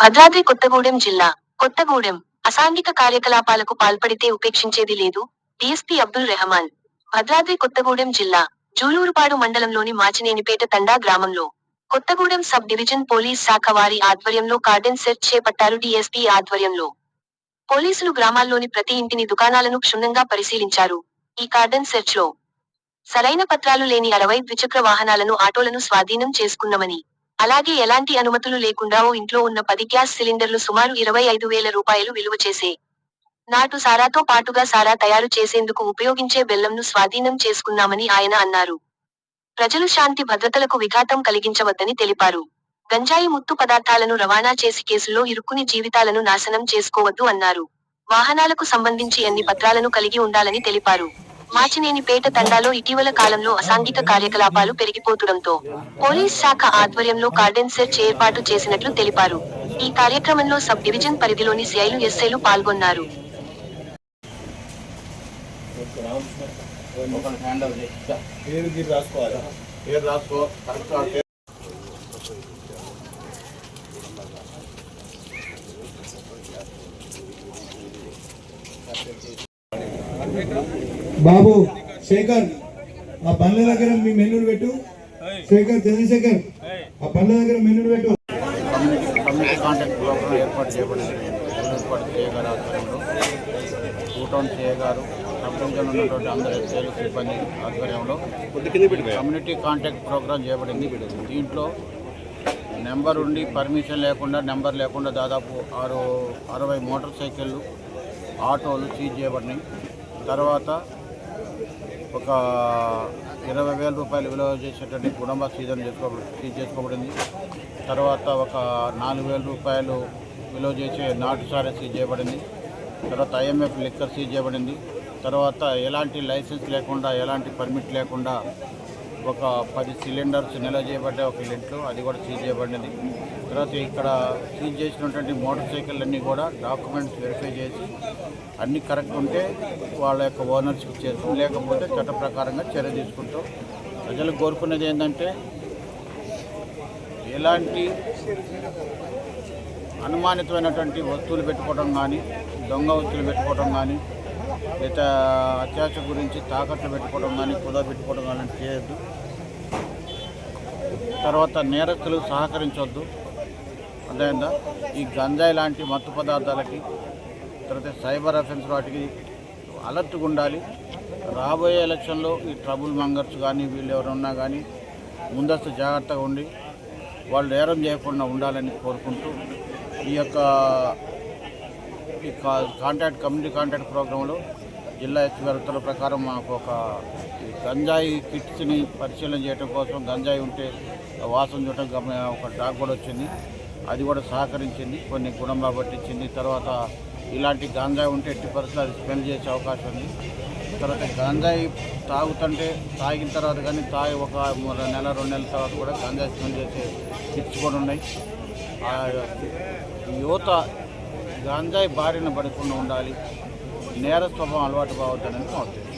భద్రాద్రి కొత్తగూడెం జిల్లా. కొత్తగూడెం అసాంఘిక కార్యకలాపాలకు పాల్పడితే ఉపేక్షించేది లేదు డిఎస్పీ అబ్దుల్ రెహమాన్. భద్రాద్రి కొత్తగూడెం జిల్లా జూలూరుపాడు మండలంలోని మాచినేనిపేట తండా గ్రామంలో. కొత్తగూడెం సబ్ డివిజన్ పోలీస్ శాఖ వారి ఆధ్వర్యంలో కార్డెన్ సెర్చ్ చేపట్టారు డిఎస్పీ ఆధ్వర్యంలో. పోలీసులు గ్రామాల్లోని ప్రతి ఇంటిని దుకాణాలను క్షుణ్ణంగా పరిశీలించారు ఈ కార్డెన్ సెర్చ్లో సరైన పత్రాలు లేని అరవై ద్విచక్ర వాహనాలను ఆటోలను స్వాధీనం చేసుకున్నామని. అలాగే ఎలాంటి అనుమతులు లేకుండా ఓ ఇంట్లో ఉన్న పది గ్యాస్ సిలిండర్లు సుమారు ఇరవై ఐదు వేల రూపాయలు విలువ చేసే నాటు సారాతో పాటుగా సారా తయారు చేసేందుకు ఉపయోగించే బెల్లంను స్వాధీనం చేసుకున్నామని ఆయన అన్నారు. ప్రజలు శాంతి భద్రతలకు విఘాతం కలిగించవద్దని తెలిపారు. గంజాయి ముత్తు పదార్థాలను రవాణా చేసి కేసుల్లో ఇరుక్కుని జీవితాలను నాశనం చేసుకోవద్దు అన్నారు. వాహనాలకు సంబంధించి అన్ని పత్రాలను కలిగి ఉండాలని తెలిపారు. మాచినేనిపేట తండాలో ఇటీవల కాలంలో అసాంఘిక కార్యకలాపాలు పెరిగిపోతుండటంతో పోలీస్ శాఖ ఆధ్వర్యంలో కార్డెన్ సెర్చ్ ఏర్పాటు చేసినట్లు తెలిపారు. ఈ కార్యక్రమంలో సబ్ డివిజన్ పరిధిలోని సిఐలు ఎస్ఐలు పాల్గొన్నారు. ఒకరి బాబు శేఖర్ ఆ బండ్ల దగ్గర మీ మెనూరు పెట్టు. శేఖర్ చంద్రశేఖర్ ఆ బండ్ల దగ్గర మెనూరు పెట్టు. కమ్యూనిటీ కమ్యూనిటీ కాంటాక్ట్ ప్రోగ్రాం ఏర్పాటు చేయబడింది ఏర్పాటు చేయగారు ఆధ్వర్యంలో టూ టౌన్ ప్రపంచంలో ఉన్నటువంటి అందరి ఎస్ఐలు సిబ్బంది ఆధ్వర్యంలో కమ్యూనిటీ కాంటాక్ట్ ప్రోగ్రాం చేయబడింది. దీంట్లో నెంబర్ ఉండి పర్మిషన్ లేకుండా నెంబర్ లేకుండా దాదాపు ఆరు అరవై మోటార్ సైకిళ్ళు ఆటోలు సీజ్ చేయబడినాయి. తర్వాత ఒక ఇరవై వేల రూపాయలు విలువ చేసేటువంటి కుటుంబ సీజన్ చేసుకోబడి చేసుకోబడింది. తర్వాత ఒక నాలుగు వేల రూపాయలు విలువ చేసే నాటు సారీ సీజ్ చేయబడింది. తర్వాత ఐఎంఎఫ్ లిక్కర్ సీజ్ చేయబడింది. తర్వాత ఎలాంటి లైసెన్స్ లేకుండా ఎలాంటి పర్మిట్ లేకుండా ఒక పది సిలిండర్స్ నిల్వ చేయబడ్డ ఒక లింట్లు అది కూడా సీజ్ చేయబడినది. తర్వాత ఇక్కడ సీజ్ చేసినటువంటి మోటార్ సైకిల్ అన్నీ కూడా డాక్యుమెంట్స్ వెరిఫై చేసి అన్నీ కరెక్ట్ ఉంటే వాళ్ళ యొక్క ఓనర్స్కి చేస్తాం లేకపోతే చట్ట ప్రకారంగా చర్య తీసుకుంటాం. ప్రజలు కోరుకునేది ఏంటంటే ఎలాంటి అనుమానితమైనటువంటి వస్తువులు పెట్టుకోవడం కానీ దొంగ వస్తువులు పెట్టుకోవడం కానీ లేదా అత్యాశ గురించి తాకట్లు పెట్టుకోవడం కానీ కుదా పెట్టుకోవడం కానీ చేయొద్దు. తర్వాత నేరస్తులు సహకరించొద్దు. అర్థమైందా? ఈ గంజాయి లాంటి మత్తు పదార్థాలకి తర్వాత సైబర్ అఫెన్స్ వాటికి అలర్ట్గా ఉండాలి. రాబోయే ఎలక్షన్లో ఈ ట్రబుల్ మంగర్స్ కానీ వీళ్ళు ఎవరున్నా కానీ ముందస్తు జాగ్రత్తగా ఉండి వాళ్ళు నేరం చేయకుండా ఉండాలని కోరుకుంటూ ఈ యొక్క ఈ కా- కాంటాక్ట్ కమ్యూనిటీ కాంటాక్ట్ ప్రోగ్రాంలో జిల్లా ఎస్పీ ఉత్తర్వుల ప్రకారం మాకు ఒక గంజాయి కిట్స్ని పరిశీలన చేయడం కోసం గంజాయి ఉంటే వాసన చూడటం గమ ఒక డాగ్ కూడా వచ్చింది. అది కూడా సహకరించింది కొన్ని గుణం పట్టించింది తర్వాత ఇలాంటి గంజాయి ఉంటే ఎట్టి పరిస్థితులు అది స్మెల్ చేసే అవకాశం ఉంది. తర్వాత గంజాయి తాగుతుంటే తాగిన తర్వాత కానీ తాగి ఒక మూడు నెల రెండు నెలల తర్వాత కూడా గంజాయి స్మెల్ చేసే కిట్స్ కూడా ఉన్నాయి. యువత గాంజాయి బారిన పడకుండా ఉండాలి. నేర స్వభావం అలవాటు కావద్దని అవుతుంది